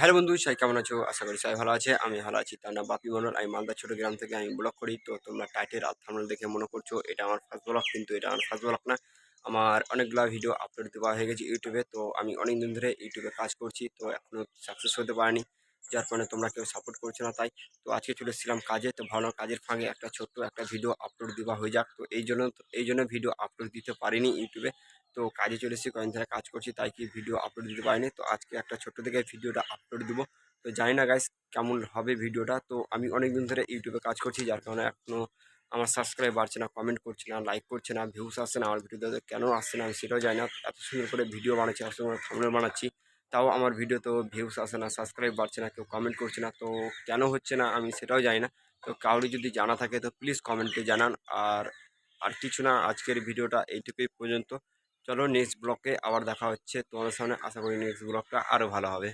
Hello বন্ধু, সবাই কেমন আছো? আশা করি সবাই ভালো আছে, আমি ভালো আছি। তার নাম বাপি মন্ডল আমি মালদা ছোট গ্রাম থেকে আমি ব্লগ করি। তো তোমরা টাইটেল আর দেখে মনে করছ, এটা আমার ফার্স্ট ব্লগ কিন্তু এটা আমার ফার্স্ট ব্লগ না। আমার অনেকগুলো ভিডিও আপলোড দেওয়া হয়ে গেছে ইউটিউবে, তো আমি অনেক দিন ধরে ইউটিউবে কাজ করছি, তো এখনও সাকসেস হতে পারিনি, যার কারণে তোমরা কেউ সাপোর্ট করছ না তাই। তো আজকে চলে এসেছিলাম কাজে, তো ভালো কাজের ফাঁকে একটা ছোট্ট একটা ভিডিও আপলোড দেওয়া হয়ে যাক। তো এই জন্য এই জন্য ভিডিও আপলোড দিতে পারিনি ইউটিউবে। তো কাজে চলে এসেছি, কয়েকদিন ধরে কাজ করছি, তাই কি ভিডিও আপলোড দিতে পারিনি। তো আজকে একটা ছোট্ট থেকে ভিডিওটা আপলোড দেবো। তো জানি না গাইস কেমন হবে ভিডিওটা তো আমি অনেক দিন ধরে ইউটিউবে কাজ করছি, যার কারণে এখনও আমার সাবস্ক্রাইব বাড়ছে না কমেন্ট করছে না লাইক করছে না ভিউস আসছে না, আমার ভিডিওতে কেন আসছে না আমি সেটাও জানি না। এত সুন্দর করে ভিডিও বানাচ্ছি, এত সুন্দর থামনেল বানাচ্ছি, তাও আমার ভিডিও তো ভিউস আসে না সাবস্ক্রাইব বাড়ছে না, কেউ কমেন্ট করছে না, তো কেন হচ্ছে না আমি সেটাও জানি না। তো কাউরি যদি জানা থাকে তো প্লিজ কমেন্টে জানান। আর আর কিছু না, আজকের ভিডিওটা এইটুকুই পর্যন্ত। চলো নেক্সট ব্লকে আবার দেখা হচ্ছে তোমাদের সামনে। আশা করি নেক্সট ব্লগটা আরও ভালো হবে।